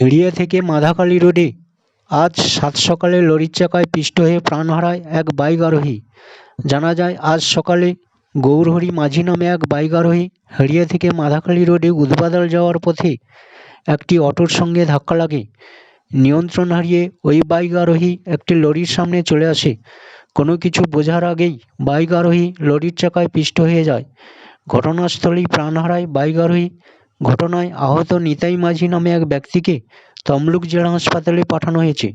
হিড়িয়া থেকে মাধাকালী রোডে। আজ সাত সকালে লরির চাকায় পিষ্ট হয়ে প্রাণ হারায় এক বাইক আরোহী জানা যায়, আজ সকালে গৌরহরি মাঝি নামে এক বাইক আরোহী হেড়িয়া থেকে মাধাকালী রোডে উদবাদাল যাওয়ার পথে একটি অটোর সঙ্গে ধাক্কা লাগে। নিয়ন্ত্রণ হারিয়ে ওই বাইক আরোহী একটি লরির সামনে চলে আসে। কোনো কিছু বোঝার আগেই বাইক আরোহী লরির চাকায় পিষ্ট হয়ে যায়। ঘটনাস্থলেই প্রাণ হারায় বাইক আরোহী ঘটনায় আহত নিতাই মাঝি নামে এক ব্যক্তিকে তমলুক জেলা হাসপাতালে পাঠানো হয়েছে।